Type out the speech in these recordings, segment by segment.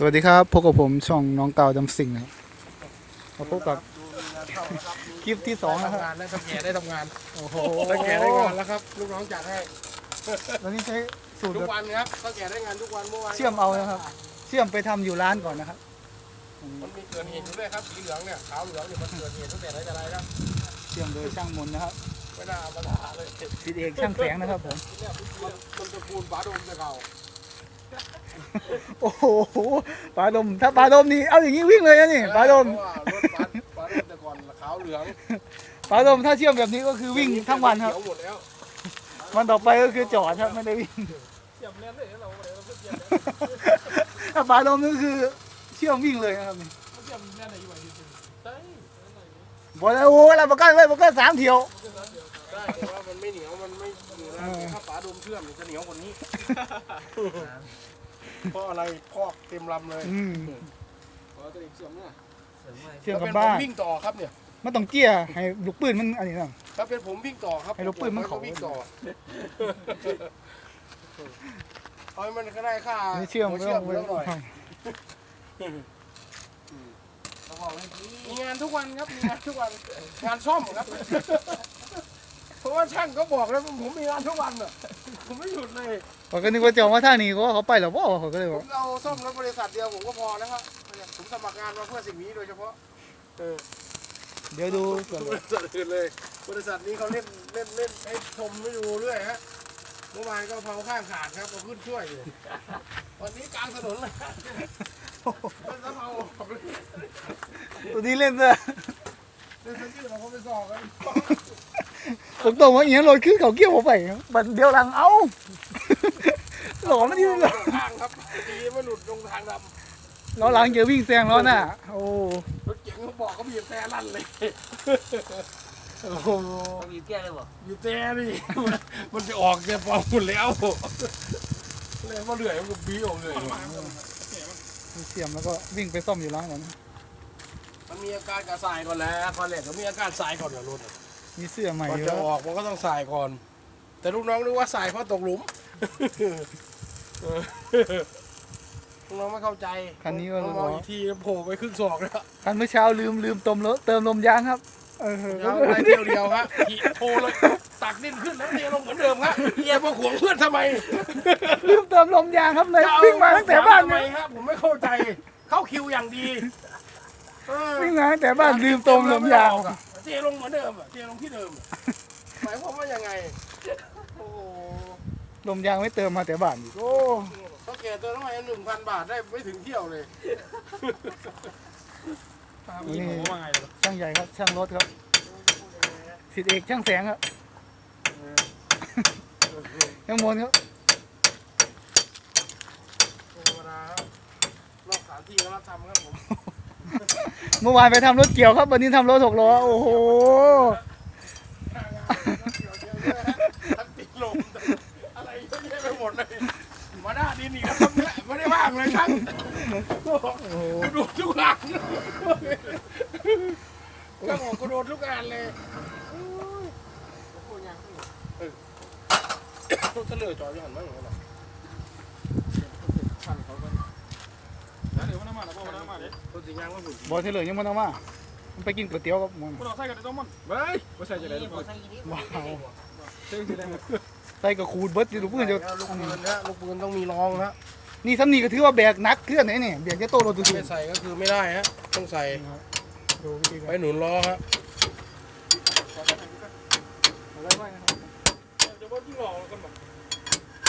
สวัสดีครับพบกับผมช่องน้องเต่าดำสิงนะครับมาพบกับคลิปที่สองนะครับทำงานแล้วทำแก่ได้ทำงานโอ้โหถ้าแก่ได้งานแล้วครับลูกน้องจัดให้แล้วนี่ใช้สูตรทุแบกบวันครับถ้าแก่ได้งานทุกวันเมื่อวานเชื่อมเอานะครับ เชื่อมไปทำอยู่ร้านก่อนนะครับ มันมีเกิดเหตุอยู่ด้วยครับสีเหลืองเนี่ยขาวเหลืองเนี่ยมันเกิดเหตุตั้งแต่ไหนแต่ไรแล้วเชื่อมโดยช่างมนนะครับไม่น่าเอามาทาเลยสิทธิเอกช่างแสงนะครับผม เนี่ยมันมันจะปูนฝาดมจะเก่า โอ้โหปลาดม ถ้าปลาดมนี่เอาอย่างนี้วิ่งเลยนะนี่ปลาดมเพราะว่ารถฝาฝาดมแต่ก่อนขาวเหลืองปลาดมถ้าเชื่อมแบบนี้ก็คือวิ่งทั้งวันครับ เขียวหมดแล้ววันต่อไปก็คือจอดครับไม่ได้วิ่งเชื่อมเล่นเลยเราเลยเราเชื่อมถ้าปลาดมนี่คือเชื่อมวิ่งเลยนะครับนี่เชื่อมเล่นอะไรอยู่ไหนจริงๆใช่บอกแล้วโอ้เราประกันไว้ประกันสามเที่ยว ได้แต่ว่ามันไม่เหนียวมันไม่เหนียวนะเออถ้าฝาดมเชื่อมมันจะเหนียวกว่านี้ เพราะอะไรพอกเต็มลำเลยอืมเพราะตัวเองเชื่อมเนี่ยเชื่อมถ้ากับเป็นบ้าผมนวิ่งต่อครับเนี่ย มันต้องเจี้ยให้ลูกปืนมันอันนี้นะถ้าเป็นผมวิ่งต่อครับให้ลูกปืนมันผเขาวิ่งต่อเอาให้มันก็ได้ค่าไม่เชื่อมหัวไม่เชื่อต้มองเยอะหน่อยไม่มีงานทุกวันครับมีงานทุกวันงานซ่อมครับ เพราะว่าช่างก็บอกแล้วว่าผมมีงานทุกวันอะผมไม่หยุดเลยผมก็นึกว่าจะเอามาท่านี้ก็ว่าเขาไปแล้วว่าเขาก็เลยผบอกมเอาซ่อมรถบริษัทเดียวผมก็พอแล้วครับเนี่ยผมสมัครงานมาเพื่อสิ่งนี้โดยเฉพาะเออเดี๋ยวดูก่อนบริษัทอื่นเลย บริษัทนี้เขาเล่นเล่นเล่นให้ชมไม่ดูเรื่อยฮะเมื่อวานก็เผาข้างขาดครับมาขึ้นช่วยอยู่วันนี้กลางถนนเลยเป็นสะเผาออกเลยตัวนี้เล่นซะเป็นสกิลเราเขาไปสอบกัน ผมตรงว่าอย่างนี้รถขึ้นเขาเกี่ยวผมไปบันเดียวหลังเอ้าหลอมันที่หลอข้างครับดีไม่หลุดลงทางดล้อหลังเจอวิ่งแซงล้อหน้าโอ้ำรถเก๋งเขาบอกเขาบีบแต่ลั่นเลยโหมีเตี้ยเลยบ่บีบแต่นี่มันจะออกแกปองหมดแล้วเลยมาเหลื่อยมันก็บีออกเลยเสียมแล้วก็วิ่งไปซ่อมอยู่ร้านก่อนมันมีอาการกระสายก่อนแล้วคอนแรกก็มีอาการสายก่อนกับรถ มีเสื้อใหม่ก่อนเยจะอะออกมันก็ต้องสายก่อน แต่ลูกน้องนึกว่าสายเพราะตกหลุมลูกน้องไม่เข้าใจคันนี้ก็มองอีกทีโผล่ไปครึ่งศอกแล้วคันเมื่อเช้าลืมลืมเติมรถเติมลมยางครับเออเดี๋ยวได้เดียวเดียวฮะขี่โทรเลยตักดิ้นขึ้นแล้วเทลงเหมือนเดิมฮะเฮียมาขวงเพื่อนทำไม ลืมเติมลมยางครับเลยวิ่งมาตั้งแต่บ้านทำไมเนี่ยฮะผมไม่เข้าใจ เข้าคิวอย่างดีเออวิ่งมาตั้งแต่บ้านลืมเติมลมยางเทลงเหมือนเดิมอะเทลงที่เดิมอะหมายความว่ายังไง โอ้โหลมยางไม่เติมมาแต่บ้านอีกโอ้ต้องแก่ตัวน้ำมันหนึ่งพันบาทได้ไม่ถึงเที่ยวเลยนี่ช่างใหญ่ครับ ช่างรถครับสิทธิเอกช่างแสงครับช่างมนครับธรรมดาครับนอกสถานที่ก็รับทำครับผม เมื่อวานไปทำรถเกี่ยวครับ วันนี้ทำรถหกล้อ โอ้โห ทั้งติดลมอะไรเยอะแยะไปหมดเลย มาหน้าดินอีกแล้วครับเนี่ยไม่ได้ว่างเลยครับดูทุกงานก็บอกกระโดดทุกงานเลยโอ้ยโอ้โหยังเออต้องเฉลยจออยู่หันมาอย่างนั้นหรอพันเขากันเดี๋ยวมันมาแล้วพอ มันมาเดี๋ยวตัวสียาหุ่นบอลเฉลยยังมันเอามามันไปกินก๋วยเตี๋ยวกับมันมันเอาใส่กันต้องมันเฮ้ยไม่ใส่จะได้นี่บ่ใส่อีนี่ว้าวใส่จะได้ใส่กับขูดเบิร์ดอยู่ลูกปืนจะลูกปืนนะลูกปืนต้องมีรองฮะนี่สำนีก็ถือว่าแบกนักเคลื่อนไหนนี่แบกจะโตรถตัวสูไม่งใส่ก็คือไม่ได้ฮะต้องใส่ดูวิธีการไว้หนุนล้อฮะเอาไว้ไว้นะครับจะว่ายิงล้อกันแบบ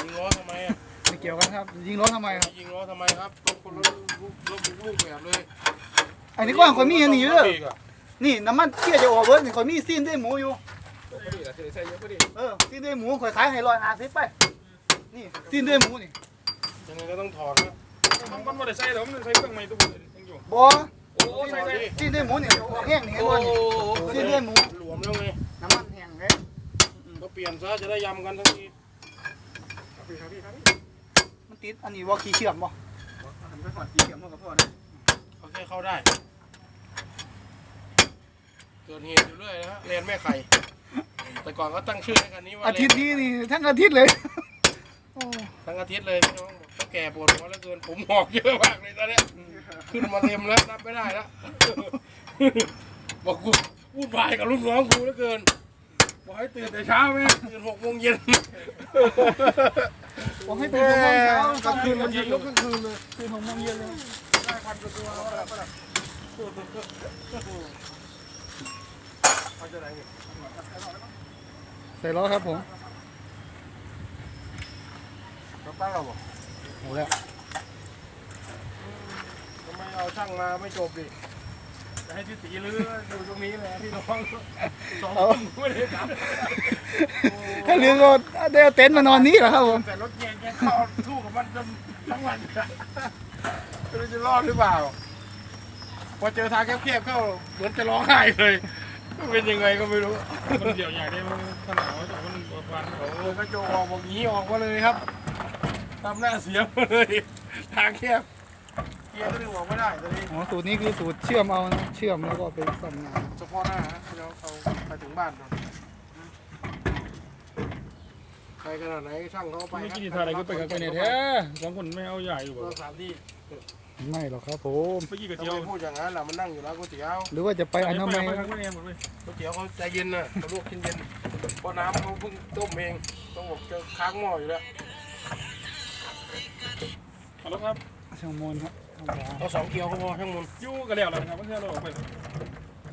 ยิงล้อทำไมอะ ไม่เกี่ยวกันครับ ยิงรถทำไมครับ ยิงล้อทำไมครับต้องคนละลูกลูกลูกแบบเลยอันนี้กว้างคนมีอันนี้อยู่เด้อนี่น้ำมันเที่ยจะออกเบิร์ดนี่คนมีซีนด้วยหมูอยู่ เออซีนด้วยหมูข่อยขายให้ร้อยห้าสิบไป นี่ซีนด้วยหมูนี่ยังไงก็ต้องถอดครับมันมันบ่ได้ใส่แล้วมันใส่เครื่องใหม่ตัวนึงยังอยู่บอโอ้ใส่ใส่ซีนด้วยหมูนี่ออกแห้งนี่เห็นบ่นี่ซีนด้วยหมูหลวมแล้วไงน้ำมันแห้งเลยก็เปลี่ยนซะจะได้ยำกันทั้งทีครับพี่ครับพี่ครับพี่ ติดอันนี้ว่าขี้เชื่อมบ่ทำไปขอดกี่เข็มเท่ากับพ่อนะเขาแค่เข้าได้ เกิดเหตุอยู่เรื่อยนะฮะเรียนแม่ไข่ แต่ก่อนก็ตั้งชื่อให้กันนี้ว่าอาทิตย์นี้นี่ทั้งอาทิตย์เลยโอ้ทั้งอาทิตย์เลยพี่น้องบอกแก่ปวดหัวแล้วเกินผมหอกเยอะมากเลยตอนเนี้ยขึ้นมาเต็มแล้วนับไม่ได้แล้ว บอกกูพูดวายกับลูกน้องกูแล้วเกิน บอกให้ตื่นแต่เช้าไหมตื่นหกโมงเย็นผมให้ตื่นหกโมงเช้ากลางคืนมันยิงลุกกลางคืนเลยตื่นหกโมงเย็นเลยได้พันกว่าตัวแล้วก็แบบเขาจะไหนเนี่ยใส่ล้อครับผมเขาตั้งเราบอกเอาแล้วทำไมเอาช่างมาไม่จบดิจะ ให้ที่ตีลื้ออยู่ตรงนี้แหละพี่น้องสองคนไม่ได้ทำถ้าเรือก็ได้เอาเต็นท์มานอนนี้เหรอครับผม แต่รถแกแกเข้าสู้กับมันจนทั้งวันไม่รู้จะรอดหรือเปล่า พอเจอทางแคบๆเข้าเหมือนจะร้องไห้เลยเป็นยังไงก็ไม่รู้มันเดี่ยวใหญ่ได้มันขนาดว่ามันวันโอ้โหกระโจกออกบอกงี้ออกมาเลยครับทำหน้าเสียมาเลย ทางแคบเกียร์ก็ดึงออกไม่ได้ตอนนี้อ๋อสูตรนี้คือสูตรเชื่อมเอานะเชื่อมแล้วก็ไปซ่อมงานเฉพาะหน้าฮะเราเอาไปถึงบ้านก่อนใครขนาดไหนช่างเขาไปไม่กินท่าอะไรก็ไปกับไปเนี่ยแท้สองคนไม่เอาใหญ่อยู่บ่เราสถานที่ไม่หรอกครับผมไปกี่ก๋วยทำเตี๋ยวไมพูดอย่างนั้นล่ะมันนั่งอยู่ร้านก๋วยเตี๋ยวหรือว่าจะไปอนามัยไปครับไม่เนี่ยหมดเลยก๋วยเตี๋ยวเขาใจเย็นน่ะเขาลวกกินเย็นเพราะน้ำเขาเพิ่งต้มเองต้องบอกจะค้างหม้ออยู่แล้วเอาละครับช่างมนครับ เอาสองเกี๊ยวก็พอช่างมันยู่กันแล้วนะครับเพื่อนเราออกไป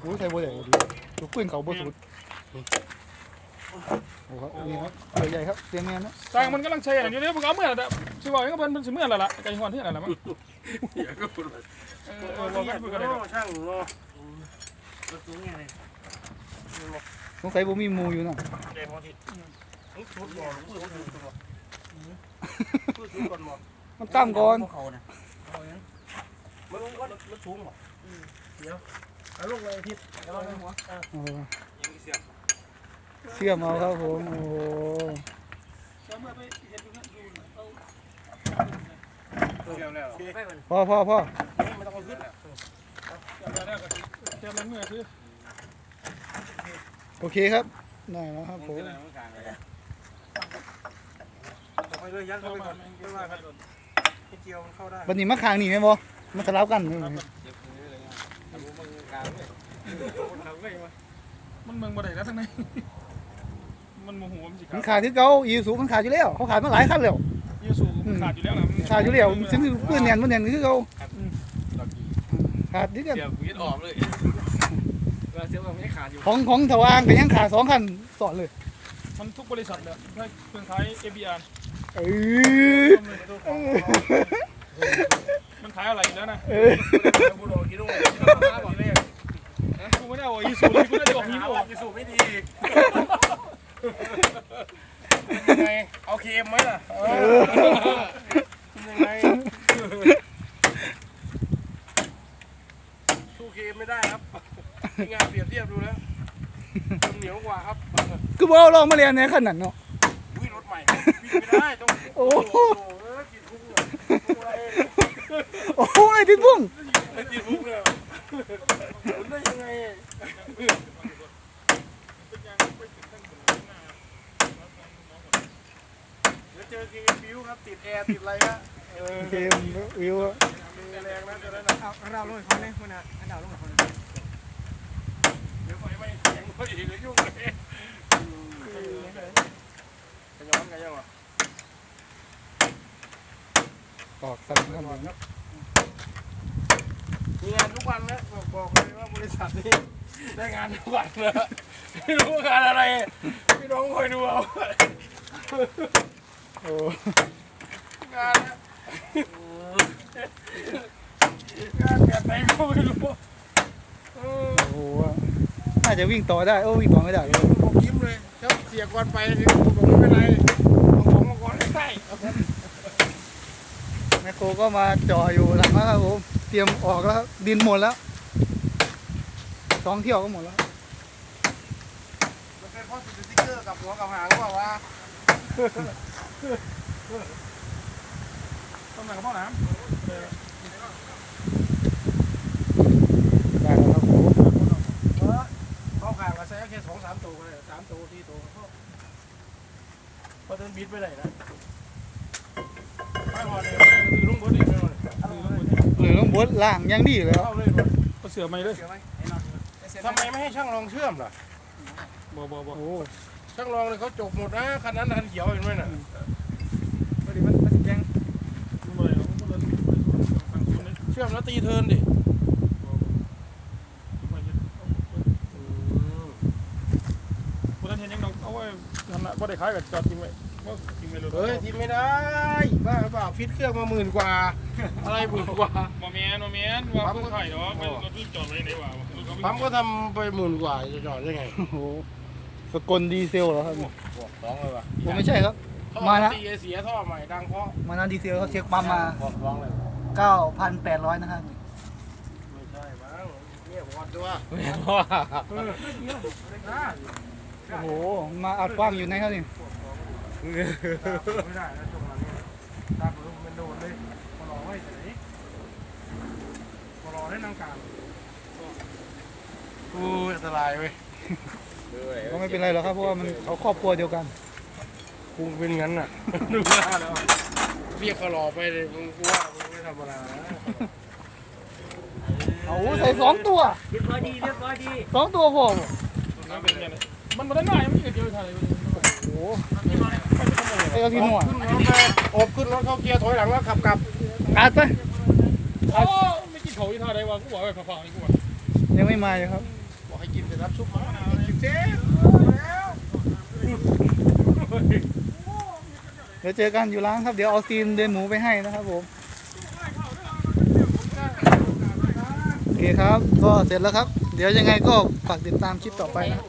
โอ้ยใส่บัวใหญ่ดีลูกปืนเขาบัวสุดโอ้ครับนี่ครับตัวใหญ่ครับเตรียมงานนะสร้างมันกำลังใช้อันนี้เนี่ยมึงเอาเมื่อไหร่สิบอกยังก็เป็นสิเมื่อไหร่ละไก่หอนที่ไหนละมั้งเดี๋ยวก็พูดไปเออเออเราไม่พูดกันเลยช่างเนาะสงสัยผมมีหมูอยู่นะเดี๋ยวพอทีชุดก่อนพูดชุดก่อนพูดชุดก่อนหมดมันตั้มก่อน มันก็รถสูงหรอเดี๋ยวเอาลูกเลยทิศเดี๋ยวเราให้หัวโอ้เชื่อมเอาครับผมโอ้โหเดี๋ยวแล้วพ่อพ่อพ่อไม่ต้องเอาขึ้นแล้วแค่นั้นเมื่อคือโอเคครับได้แล้วครับผมไปเลยยัดเข้าไปก่อนไม่ว่ากันให้เจียวมันเข้าได้วันนี้มาค้างนี่ไหมบ่ มาทะเลาะกันนี่มันเมืองบ่ได้แล้วทั้งนั้นมันโมโหมันสิขามันดขาดที่เขาอีสูมันขาดอยู่แล้วเขาขาดมาหลายคันแล้วยูสูมันขาดอยู่แล้วนะขาดอยู่แล้วถึงปืนแน่นมันแน่นคือเขาขาดที่กันเดี๋ยวยึดออกเลยเราเสียว่าไม่ขาดอยู่ของของถวางก็ยังขาดสองคันสอนเลย มันทุกบริษัทเลยให้เครื่องขาย ABR เออมันขายอะไรแล้ว นะเออพูดออกกี่ลูกบอกเลยกูไม่ได้เอาอีสูเลยกูได้ออกนี้หาอว่าอกจะสูบไม่ดีอีกยังไงเอาเค็มไหมล่ะยังไงสู้เค็มไม่ได้ครับงานเปรียบเทียบดูแล้วเหนียวกว่าครับคือบ่เอาลองมาเรียนในขนาดเนาะวิ่งรถใหม่วิ่งไม่ได้ต้องโอ้โหเออกินพุ่งเลยพุ่งอะไร โอ้โหไอ้ที่พุ่งไอ้กินพุ่งเลยหมุนได้ยังไงเดี๋ยวเจอกินบิวครับติดแอร์ติดอะไรฮะเออเกมวิวอะมีแรงนะจะได้นะเอาเราลงอีกคนนึงคนน่ะอันดาวลงอีกคนนึงเดี๋ยวไฟไหม้เสียงพอดีเลยยุ่งเลยขย้อนกันยังวะ ออกสั่นครับมมีงานทุกวันนะบอกบอกเลยว่าบริษัทนี้ได้งานทุกวันนะไม่รู้งานอะไร พี่น้องคอยดูเอาโอ้งานนะงานแบบไหนก็ไม่รู้เออโหน่าจะวิ่งต่อได้ โอ้วิ่งต่อไม่ได้เลยผมยิ้มเลยถ้าเสียก่อนไปผมบอกไม่เป็นไรเอาของมาก่อนใกล้ มคโครก็มาจ่ออยู่หลังแล้วครับผมเตรียมออกแล้วดินหมดแล้วสองเที่ยวก็หมดแล้วมันเป็นเพราะสติ๊กเกอร์กับหัวกับหางว่าว่าต้องไหนกับพ่อน้ได้ครับผมเออเขาขางก็ใช้แค่สองสามตัวก็ได้สามตัวที่ตัวก็พอเดินบิดไปไหนนะ ไม่พอลยบดล่างยังดีเลยวยก็เสือไม่เลยทำไมไม่ให้ช่างรองเชื่อมล่ะบ่บ่บ่โอ้ช่างรองเลยเขาจบหมดนะคันนั้นคันเขียวเห็นไหมน่ะพอดีมันมันแกงมันบ่ได้หรอกมันบ่ได้ทางเชื่อมแล้วตีเทินดิคนนั้นเห็นยังดอกเอาไว้ทำละบ่ได้ขายกับจอดทิ้งไว้บ่ทิ้งไว้ เลยเฮ้ยทีไม่ได้บ้าหรือเปล่าฟิตเครื่องมาหมื่นกว่า อะไรหมื่นกว่าบ่แม่นบ่แม่นว่าเพิ่นขายดอกมันรถวิ่งจอดไว้ไหนวะปั๊มก็ทำไปหมื่นกว่าจะจอดได้ไงโหสกลดีเซลเหรอครับบวกสองเลยว่ะผมไม่ใช่ครับท่อมานะตีเสียท่อใหม่ดังเพราะมานาดีเซลเขาเช็คปั๊มมาบวกสองเลย9,800นะครับไม่ใช่มั้งเนี่ยวอดด้วยโอ้โหมาอัดกว้างอยู่ไหนครับนี่ ไม่ได้นะตรงนั้นเนี่ยตักลงเป็นโดนเลยพอรอไว้ไหนพอรอได้นางการโอ้ยอันตรายเว้ยก็ไม่เป็นไรหรอกครับเพราะว่ามันเขาครอบครัวเดียวกันคงเป็นงั้นน่ะดูหน้าแล้วเรียกเขารอไปเลยมึงกูว่ามึงไม่ธรรมดานะเอาใส่สองตัวเรียบร้อยดีเรียบร้อยดีสองตัวพอมันเป็นยังไงมันบ่ได้ง่ายมันเดียวเท่าไหร่โอ้โหไอ้เอาที่หนวดขึ้นรถไปอบขึ้นรถเข้าเกียร์ถอยหลังแล้วขับกลับอัดไปโอ้ไม่กินเขาอีท่าใดวะกูบอกไว้ฝากๆนี่กูว่ายังไม่มาเลยครับ บอกให้กินแต่รับซุปมากินเจ๊แล้วเดี๋ยวเจอกันอยู่ร้านครับ เดี๋ยวเอาซีนเดนหมูไปให้นะครับผม โอเคครับ ก็เสร็จแล้วครับ เดี๋ยวยังไงก็ฝากติดตามคลิปต่อไปนะ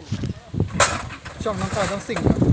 ช่องน้องก้อยต้องสิ่งครับ